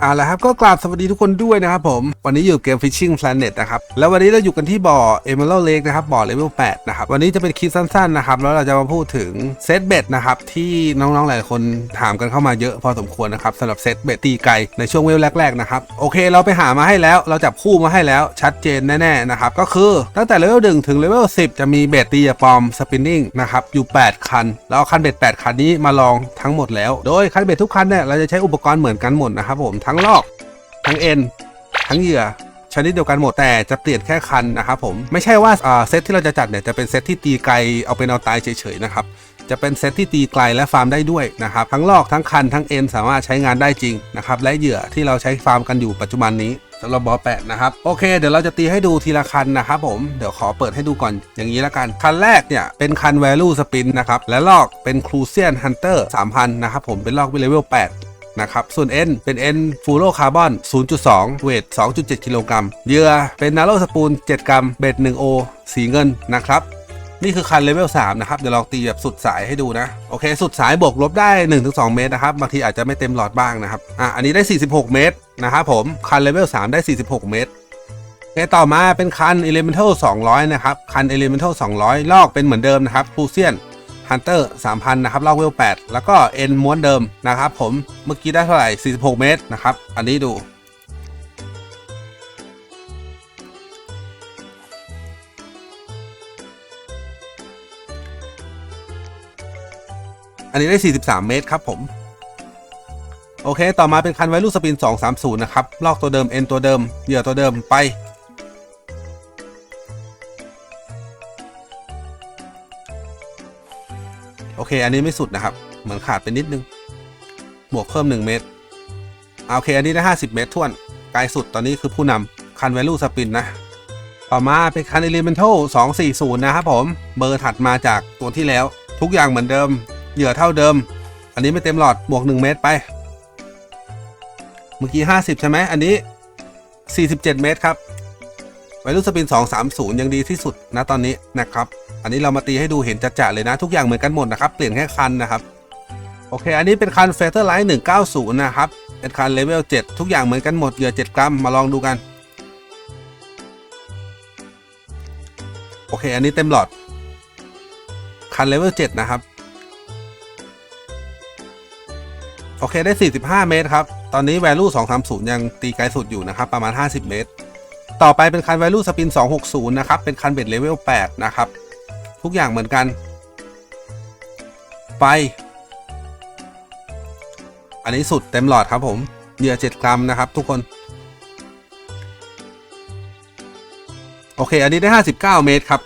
เอาละครับก็กราบสวัสดีทุกคนด้วยนะครับผม วันนี้อยู่เกม Fishing Planet นะครับ แล้ววันนี้เราอยู่กันที่บ่อ Emerald Lake นะครับ บ่อเลเวล8นะครับ วันนี้จะเป็นคลิปสั้นๆนะครับ แล้วเราจะมาพูดถึงเซตเบ็ดนะครับ ที่น้องๆหลายคนถามกันเข้ามาเยอะพอสมควรนะครับสำหรับเซตเบ็ดตีไกลในช่วงเวลแรกๆนะครับ โอเคเราไปหามาให้แล้ว เราจับคู่มาให้แล้วชัดเจนแน่ๆนะครับ ก็คือตั้งแต่เลเวล1ถึงเลเวล10 จะมีเบ็ดตียาปอมสปินนิ่งนะครับอยู่ 8 คัน แล้วเอาคันเบ็ด 8 คันนี้มาลองทั้งหมดแล้ว โดยคันเบ็ดทุกคันเนี่ยเราจะใช้อุปกรณ์เหมือนกันหมดนะครับผมทั้งลอก ทั้งเอ็น ทั้งเหยื่อชนิดเดียวกันหมดแต่จะเปลี่ยนแค่คันนะครับผมไม่ใช่ว่าเซตที่เราจะจัดเนี่ยจะเป็นเซตที่ตีไกลเอาเป็นเอาตายเฉยๆนะครับจะเป็นเซตที่ตีไกลและฟาร์มได้ด้วยนะครับทั้งลอกทั้งคันทั้งเอ็นสามารถใช้งานได้จริงนะครับและเหยื่อที่เราใช้ฟาร์มกันอยู่ปัจจุบันนี้สำหรับบอแปดนะครับโอเคเดี๋ยวเราจะตีให้ดูทีละคันนะครับผมเดี๋ยวขอเปิดให้ดูก่อนอย่างนี้ละกัน คันแรกเนี่ยเป็นคัน value spin นะครับและลอกเป็น crucian hunter 3000นะครับผมเป็นลอกวิเลเวล8 นะครับ ส่วน N เป็น N ฟูโรคาร์บอน 0.2 เวท 2.7 กิโลกรัมเยื่อเป็นนาโรสปูล 7 กรัม เบ็ด1โอสีเงินนะครับนี่คือคันเลเวล3นะครับ เดี๋ยวลองตีแบบสุดสายให้ดูนะ โอเค สุดสายบวกลบได้ 1-2 เมตรนะครับ บางทีอาจจะไม่เต็มหลอดบ้างนะครับ อะ อันนี้ได้ 46 เมตรนะครับผม คันเลเวล3ได้ 46 เมตรโอเคต่อมาเป็นคัน Elemental 200 นะครับ คัน Elemental 200 ลอกเป็นเหมือนเดิมนะครับฟูเซียน ฮันเตอร์3,000 นะครับลอกเวล 8 แล้วก็เอ็นม้วนเดิมนะครับผมเมื่อกี้ได้เท่าไหร่ 46 เมตรนะครับ อันนี้ดูอันนี้ได้ 43 เมตรครับผม โอเค ต่อมาเป็นคันไวลูสปิน 230 นะครับ ลอกตัวเดิม เอ็นตัวเดิม เหยื่อตัวเดิมไป เค อันนี้ไม่สุดนะครับ เหมือนขาดไปนิดนึง บวกเพิ่ม 1 เมตรอ่าโอเค อันนี้ได้ 50 เมตรท่วนไกลสุดตอนนี้คือผู้นำคัน value spin นะ ต่อมาเป็นคัน elemental 240 นะครับผม เบอร์ถัดมาจากตัวที่แล้ว ทุกอย่างเหมือนเดิม เหยื่อเท่าเดิม อันนี้ไม่เต็มหลอดบวก 1 เมตรไป เมื่อกี้ 50 ใช่ไหม อันนี้ 47 เมตรครับวัยรุ่นสปิน230 ยังดีที่สุดนะตอนนี้นะครับ อันนี้เรามาตีให้ดูเห็นจัดๆเลยนะ ทุกอย่างเหมือนกันหมดนะครับ เปลี่ยนแค่คันนะครับ โอเค อันนี้เป็นคันเฟเธอร์ไลท์190นะครับ เป็นคันเลเวล7ทุกอย่างเหมือนกันหมดเหยื่อ7กรัมมาลองดูกัน โอเค อันนี้เต็มหลอด คันเลเวล7นะครับ โอเคได้45เมตรครับ ตอนนี้ value 230 ยังตีไกลสุดอยู่นะครับ ประมาณ 50 เมตร ต่อไปเป็นคัน value spin 260 นะครับ เป็นคันเบ็ดเลเวล8นะครับ ทุกอย่างเหมือนกัน ไป อันนี้สุดเต็มหลอดครับผมเหยื่อ7กรัมนะครับ ทุกคน โอเค อันนี้ได้59เมตรครับ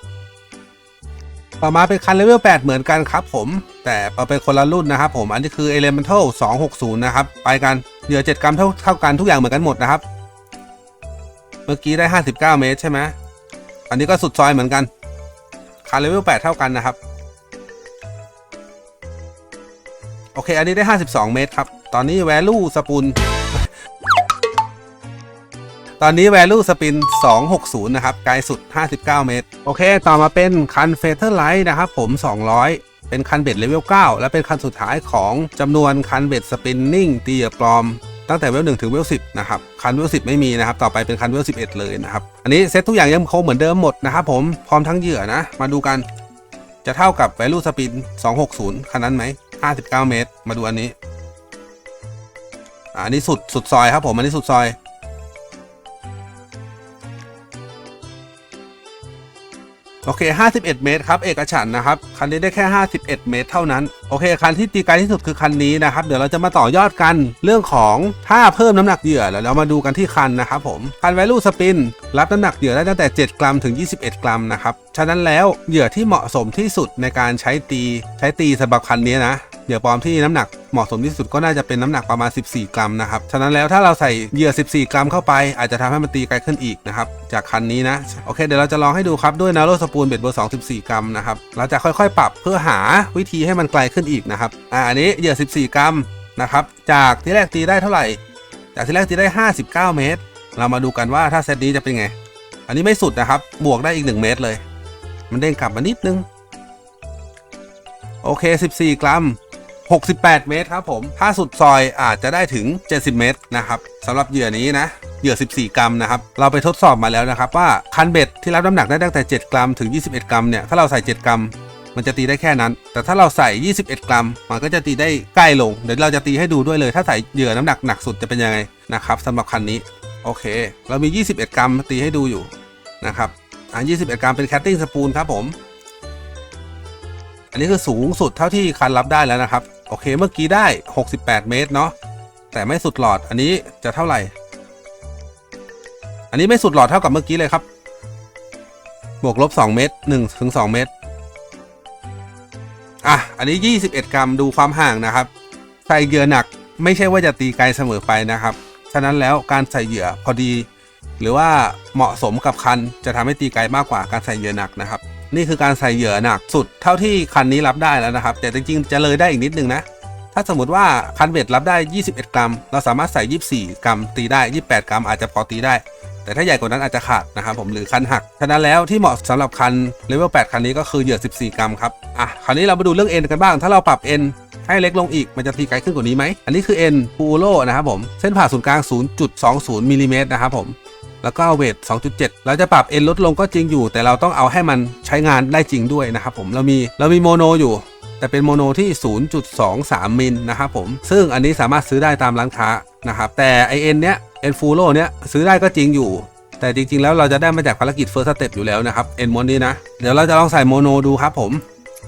ต่อมาเป็นคันเลเวล8เหมือนกันครับผม แต่เอาเป็นคนละรุ่นนะครับผม อันนี้คือ Elemental 260 นะครับ ไปกัน เหยื่อ 7 กรัมเท่าเท่ากันทุกอย่างเหมือนกันหมดนะครับ เมื่อกี้ได้ 59 เมตรใช่ไหม อันนี้ก็สุดซอยเหมือนกัน คันเลเวล8เท่ากันนะครับ โอเค อันนี้ได้ 52 เมตรครับ ตอนนี้ value สปูนตอนนี้ value สปิน 260 นะครับ ไกลสุด 59 เมตร โอเค ต่อมาเป็นคันเฟเธอร์ไลท์นะครับผม 200 เป็นคันเบ็ดเลเวล 9 และเป็นคันสุดท้ายของจำนวนคันเบ็ดสปินนิ่งตีเหยื่อปลอม ตั้งแต่เวล1ถึงเวสิบนะครับคันเวสิบไม่มีนะครับต่อไปเป็นคันเวสิบเลยนะครับอันนี้เซตทุกอย่างยังคงเหมือนเดิมหมดนะครับผมพร้อมทั้งเหยื่อนะมาดูกันจะเท่ากับ value spin 260 คันนั้นไหม 59 เมตร มาดูอันนี้ อันนี้สุดสุดซอยครับผม อันนี้สุดซอย โอเค 51 เมตรครับ เอกฉันนะครับ คันนี้ได้แค่ 51 เมตร เท่านั้น โอเค คันที่ตีไกลที่สุดคือคันนี้นะครับ เดี๋ยวเราจะมาต่อยอดกันเรื่องของถ้าเพิ่มน้ำหนักเหยื่อ แล้วเรามาดูกันที่คันนะครับผม คัน value spin รับน้ำหนักเหยื่อได้ตั้งแต่ 7 กรัมถึง 21 กรัมนะครับ ฉะนั้นแล้วเหยื่อที่เหมาะสมที่สุดในการใช้ตีใช้ตีสำหรับคันนี้นะ เหยื่อปลอมที่น้ำหนักเหมาะสมที่สุดก็น่าจะเป็นน้ำหนักประมาณ 14 กรัมนะครับ ฉะนั้นแล้วถ้าเราใส่เหยื่อ 14 กรัมเข้าไป อาจจะทำให้มันตีไกลขึ้นอีกนะครับ จากคันนี้นะ โอเคเดี๋ยวเราจะลองให้ดูครับด้วยนาโรสปูนเบ็ดเบอร์24กรัมนะครับ เราจะค่อยๆ ปรับเพื่อหาวิธีให้มันไกลขึ้นอีกนะครับ อ่าอันนี้เหยื่อ 14 กรัมนะครับ จากที่แรกตีได้เท่าไหร่ จากที่แรกตีได้ 59 เมตร เรามาดูกันว่าถ้าเซตนี้จะเป็นไง อันนี้ไม่สุดนะครับ บวกได้อีก 1 เมตรเลย มันเด้งกลับมานิดนึง โอเค 14 กรัม 68 เมตรครับผม ถ้าสุดซอยอาจจะได้ถึง 70 เมตรนะครับสำหรับเหยื่อนี้นะเหยื่อ 14 กรัมนะครับ เราไปทดสอบมาแล้วนะครับว่าคันเบ็ดที่รับน้ำหนักได้ตั้งแต่ 7 กรัมถึง 21 กรัมเนี่ย ถ้าเราใส่ 7 กรัม มันจะตีได้แค่นั้น แต่ถ้าเราใส่ 21 กรัม มันก็จะตีได้ใกล้ลง เดี๋ยวเราจะตีให้ดูด้วยเลย ถ้าใส่เหยื่อน้ำหนักหนักสุดจะเป็นยังไงนะครับสำหรับคันนี้ โอเค เรามี 21 กรัมตีให้ดูอยู่นะครับอ่า21 กรัมเป็นแคตติ้งสปูลครับผม อันนี้คือสูงสุดเท่าที่คันรับได้แล้วนะครับ โอเคเมื่อกี้ได้ 68 เมตรเนาะแต่ไม่สุดหลอดอันนี้จะเท่าไหร่ อันนี้ไม่สุดหลอดเท่ากับเมื่อกี้เลยครับ บวกลบ 2 เมตร1ถึง2เมตรอะอันนี้ 21 กรัมดูความห่างนะครับ ใส่เหยื่อหนักไม่ใช่ว่าจะตีไกลเสมอไปนะครับ ฉะนั้นแล้วการใส่เหยื่อพอดี หรือว่าเหมาะสมกับคันจะทำให้ตีไกลมากกว่าการใส่เหยื่อหนักนะครับ นี่คือการใส่เหยื่อหนักสุดเท่าที่คันนี้รับได้แล้วนะครับ แต่จริงๆจะเลยได้อีกนิดนึงนะ ถ้าสมมติว่าคันเบ็ดรับได้ 21 กรัม เราสามารถใส่ 24 กรัมตีได้ 28 กรัมอาจจะพอตีได้ แต่ถ้าใหญ่กว่านั้นอาจจะขาดนะครับผมหรือคันหักฉะนั้นแล้วที่เหมาะสำหรับคันเลเวล8คันนี้ก็คือเหยื่อ 14 กรัมครับอะคราวนี้เรามาดูเรื่องเอ็นกันบ้าง ถ้าเราปรับเอ็นให้เล็กลงอีกมันจะตีไกลขึ้นกว่านี้ไหม อันนี้คือเอ็นปูโรนะครับผม เส้นผ่าศูนย์กลาง 0.20มิลลิเมตรนะครับผม แล้วก็เวท 2.7 เราจะปรับเอ็นลดลงก็จริงอยู่ แต่เราต้องเอาให้มันใช้งานได้จริงด้วยนะครับผมเรามีเรามีโมโนอยู่ แต่เป็นโมโนที่ 0.23 มิลนะครับผม ซึ่งอันนี้สามารถซื้อได้ตามร้านค้านะครับแต่ไอเอ็นเนี้ยเอ็นฟูโรเนี้ยซื้อได้ก็จริงอยู่แต่จริงๆ แล้วเราจะได้มาจากภารกิจเฟิร์สสเต็ปอยู่แล้วนะครับเอ็นม้วนนี้นะ เดี๋ยวเราจะลองใส่โมโนดูครับผม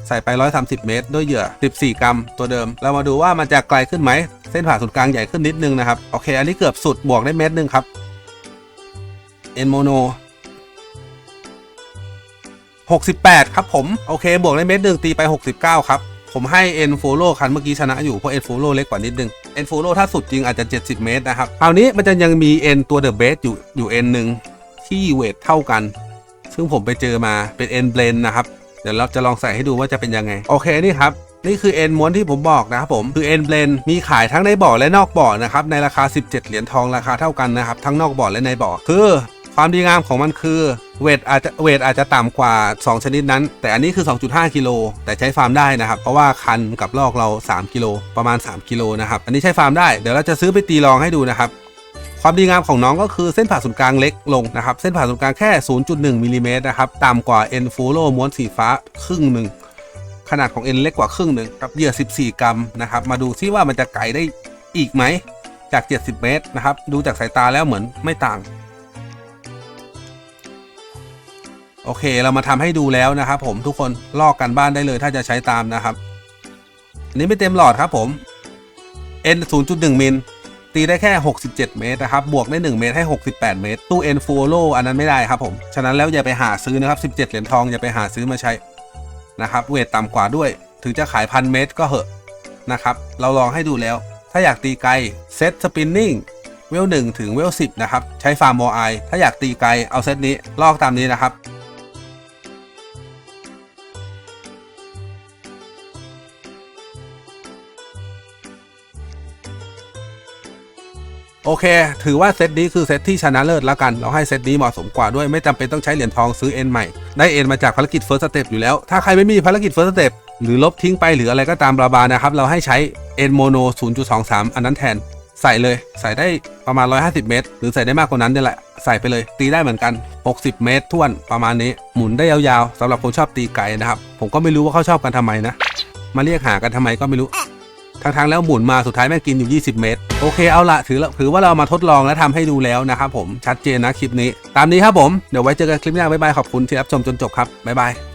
ใส่ไป 130 เมตร ด้วยเหยื่อ 14 กรัม ตัวเดิม เรามาดูว่ามันจะไกลขึ้นไหม เส้นผ่าศูนย์กลางใหญ่ขึ้นนิดนึงนะครับ โอเค อันนี้เกือบสุดบวกได้เมตรนึงครับ เอ็นโมโน68 ครับผม โอเค บวกได้เมตรหนึ่งตีไป 69 ครับ ผมให้เอ็นโฟโลคันเมื่อกี้ชนะอยู่ เพราะเอ็นโฟโลเล็กกว่านิดนึงเอ็นโฟโลถ้าสุดจริงอาจจะ 70 เมตรนะครับคราวนี้มันจะยังมีเอ็นตัวเดอะเบสอยู่อยู่เอ็นหนึ่งที่เวทเท่ากัน ซึ่งผมไปเจอมาเป็นเอ็นเบลนนะครับ เดี๋ยวเราจะลองใส่ให้ดูว่าจะเป็นยังไง โอเคนี่ครับ นี่คือเอ็นม้วนที่ผมบอกนะครับผมคือเอ็นเบลนมีขายทั้งในบ่อและนอกบ่อนะครับในราคา 17 เหรียญทองราคาเท่ากันนะครับทั้งนอกบ่อและในบ่อคือ ความดีงามของมันคือเวทอาจจะเวทอาจจะต่ำกว่า 2 ชนิดนั้น แต่อันนี้คือ 2.5 กิโลแต่ใช้ฟาร์มได้นะครับ เพราะว่าคันกับลอกเรา 3 กิโลประมาณ 3 กิโลนะครับอันนี้ใช้ฟาร์มได้เดี๋ยวเราจะซื้อไปตีลองให้ดูนะครับความดีงามของน้องก็คือเส้นผ่าศูนย์กลางเล็กลงนะครับ เส้นผ่าศูนย์กลางแค่ 0.1มิลลิเมตรนะครับ ต่ำกว่า N f o l o ม้วนสีฟ้าครึ่งหนึ่ง ขนาดของ N เล็กกว่าครึ่งหนึ่งครับเหยื่อ 14 กรัมนะครับ มาดูซิว่ามันจะไกลได้อีกไหม จาก 70 เมตรนะครับ ดูจากสายตาแล้วเหมือนไม่ต่าง โอเคเรามาทำให้ดูแล้วนะครับ ผมทุกคนลอกกันบ้านได้เลยถ้าจะใช้ตามนะครับ อันนี้ไม่เต็มหลอดครับผม N 0.1มิลตีได้แค่ 67 เมตรนะครับ บวกได้ 1 เมตรให้ 68 เมตร ตู้ N f o l o อันนั้นไม่ได้ครับผม ฉะนั้นแล้วอย่าไปหาซื้อนะครับ 17 เหรียญทองอย่าไปหาซื้อมาใช้นะครับ เวทต่ำกว่าด้วย ถึงจะขายพันเมตรก็เหอะนะครับ เราลองให้ดูแล้ว ถ้าอยากตีไกลเซตสปินนิ่งเวล1ถึงเวล10นะครับ ใช้ฟาร์มโมไอถ้าอยากตีไกลเอาเซตนี้ลอกตามนี้นะครับ โอเค ถือว่าเซตนี้คือเซตที่ชนะเลิศแล้วกัน เราให้เซตนี้เหมาะสมกว่าด้วย ไม่จำเป็นต้องใช้เหรียญทองซื้อเอ็นใหม่ ได้เอ็นมาจากภารกิจเฟิร์สสเต็ปอยู่แล้ว ถ้าใครไม่มีภารกิจเฟิร์สสเต็ปหรือลบทิ้งไปหรืออะไรก็ตามบลาบานะครับ เราให้ใช้เอ็นโมโน 0.23 อันนั้นแทน ใส่เลย ใส่ได้ประมาณ 150 เมตร หรือใส่ได้มากกว่านั้นนี่แหละ ใส่ไปเลย ตีได้เหมือนกัน 60 เมตรท่วนประมาณนี้ หมุนได้ยาวๆสำหรับคนชอบตีไก่นะครับ ผมก็ไม่รู้ว่าเขาชอบกันทำไมนะ มาเรียกหากันทำไมก็ไม่รู้ ทางทางๆแล้วหมุนมาสุดท้ายแม่งกินอยู่ 20 เมตร โอเคเอาละถือถือว่าเรามาทดลองและทำให้ดูแล้วนะครับผมชัดเจนนะคลิปนี้ ตามนี้ครับผม เดี๋ยวไว้เจอกันคลิปหน้าบ๊ายบายขอบคุณที่รับชมจนจบครับบ๊ายบาย